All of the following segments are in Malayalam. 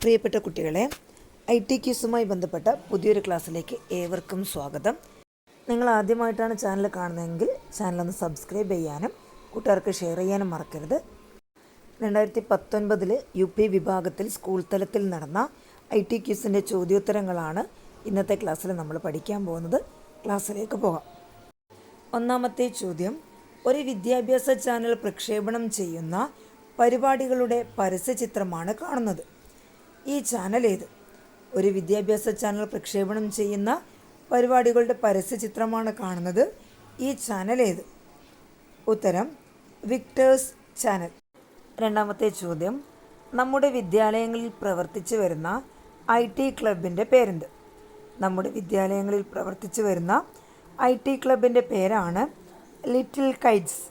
പ്രിയപ്പെട്ട കുട്ടികളെ ഐ ടി ക്യൂസുമായി ബന്ധപ്പെട്ട പുതിയൊരു ക്ലാസ്സിലേക്ക് ഏവർക്കും സ്വാഗതം. നിങ്ങൾ ആദ്യമായിട്ടാണ് ചാനൽ കാണുന്നതെങ്കിൽ ചാനലൊന്ന് സബ്സ്ക്രൈബ് ചെയ്യാനും കൂട്ടുകാർക്ക് ഷെയർ ചെയ്യാനും മറക്കരുത്. രണ്ടായിരത്തി പത്തൊൻപതിൽ യു പി വിഭാഗത്തിൽ സ്കൂൾ തലത്തിൽ നടന്ന ഐ ടി ക്യൂസിന്റെ ചോദ്യോത്തരങ്ങളാണ് ഇന്നത്തെ ക്ലാസ്സിൽ നമ്മൾ പഠിക്കാൻ പോകുന്നത്. ക്ലാസ്സിലേക്ക് പോകാം. ഒന്നാമത്തെ ചോദ്യം ഒരു വിദ്യാഭ്യാസ ചാനൽ പ്രക്ഷേപണം ചെയ്യുന്ന പരിപാടികളുടെ പരസ്യചിത്രമാണ് കാണുന്നത്. ഈ ചാനൽ ഏത്? ഒരു വിദ്യാഭ്യാസ ചാനൽ പ്രക്ഷേപണം ചെയ്യുന്ന പരിപാടികളുടെ പരസ്യചിത്രമാണ് കാണുന്നത്. ഈ ചാനൽ ഏത്? ഉത്തരം വിക്ടേഴ്സ് ചാനൽ രണ്ടാമത്തെ ചോദ്യം നമ്മുടെ വിദ്യാലയങ്ങളിൽ പ്രവർത്തിച്ചു വരുന്ന ഐ ടി ക്ലബിന്റെ പേരെന്ത് നമ്മുടെ വിദ്യാലയങ്ങളിൽ പ്രവർത്തിച്ചു വരുന്ന ഐ ടി ക്ലബിന്റെ പേരാണ് ലിറ്റിൽ കൈറ്റ്സ്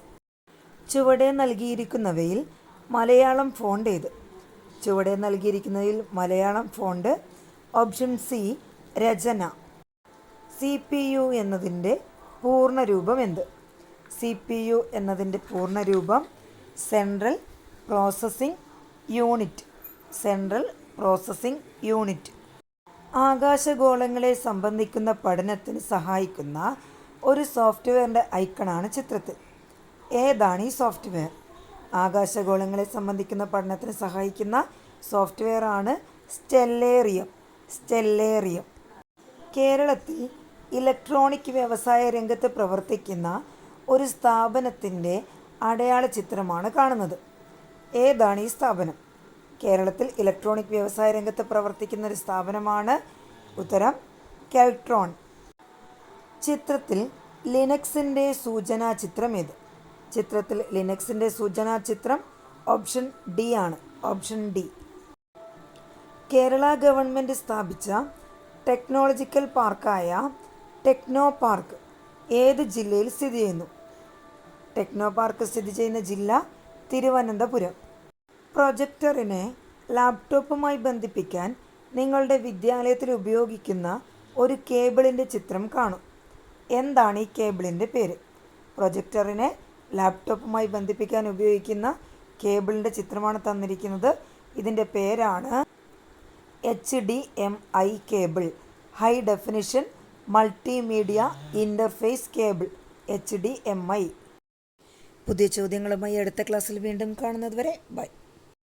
ചുവടെ നൽകിയിരിക്കുന്നവയിൽ മലയാളം ഫോണ്ട് ഏത്? ചുവടെ നൽകിയിരിക്കുന്നതിൽ Malayalam font option C Rachana. C P U എന്നതിന്റെ പൂർണരൂപം എന്ത്? സി പി യു എന്നതിന്റെ പൂർണരൂപം central processing unit. Central processing unit. ആകാശഗോളങ്ങളെ സംബന്ധിക്കുന്ന പഠനത്തിന് സഹായിക്കുന്ന ഒരു സോഫ്റ്റ്വെയറിന്റെ ഐക്കണാണ് ചിത്രത്തിൽ. ഏതാണ് ഈ സോഫ്റ്റ്വെയർ? ആകാശഗോളങ്ങളെ സംബന്ധിക്കുന്ന പഠനത്തിന് സഹായിക്കുന്ന സോഫ്റ്റ്വെയർ ആണ് സ്റ്റെല്ലേറിയം. സ്റ്റെല്ലേറിയം. കേരളത്തിൽ ഇലക്ട്രോണിക് വ്യവസായ രംഗത്ത് പ്രവർത്തിക്കുന്ന ഒരു സ്ഥാപനത്തിന്റെ അടയാള ചിത്രമാണ് കാണുന്നത്. ഏതാണ് ഈ സ്ഥാപനം? കേരളത്തിൽ ഇലക്ട്രോണിക് വ്യവസായ രംഗത്ത് പ്രവർത്തിക്കുന്ന ഒരു സ്ഥാപനമാണ് ഉത്തരം കെൽട്രോൺ. ചിത്രത്തിൽ ലിനക്സിന്റെ സൂചനാ ചിത്രം ഏത് ചിത്രത്തിൽ ലിനക്സിന്റെ സൂചനാ ചിത്രം ഓപ്ഷൻ ഡി ആണ്. Option D. കേരള ഗവൺമെന്റ് സ്ഥാപിച്ച ടെക്നോളജിക്കൽ പാർക്കായ ടെക്നോ പാർക്ക് ഏത് ജില്ലയിൽ സ്ഥിതി ചെയ്യുന്നു? ടെക്നോ പാർക്ക് സ്ഥിതി ചെയ്യുന്ന ജില്ല തിരുവനന്തപുരം. പ്രൊജക്ടറിനെ ലാപ്ടോപ്പുമായി ബന്ധിപ്പിക്കാൻ നിങ്ങളുടെ വിദ്യാലയത്തിൽ ഉപയോഗിക്കുന്ന ഒരു കേബിളിന്റെ ചിത്രം കാണും. എന്താണ് ഈ കേബിളിന്റെ പേര്? പ്രൊജക്ടറിനെ ലാപ്ടോപ്പുമായി ബന്ധിപ്പിക്കാൻ ഉപയോഗിക്കുന്ന കേബിളിന്റെ ചിത്രമാണ് തന്നിരിക്കുന്നത്. ഇതിന്റെ പേരാണ് H D M I cable. High definition multimedia interface cable H D M I. പുതിയ ചോദ്യങ്ങളുമായി അടുത്ത ക്ലാസ്സിൽ വീണ്ടും കാണുന്നത് വരെ ബൈ.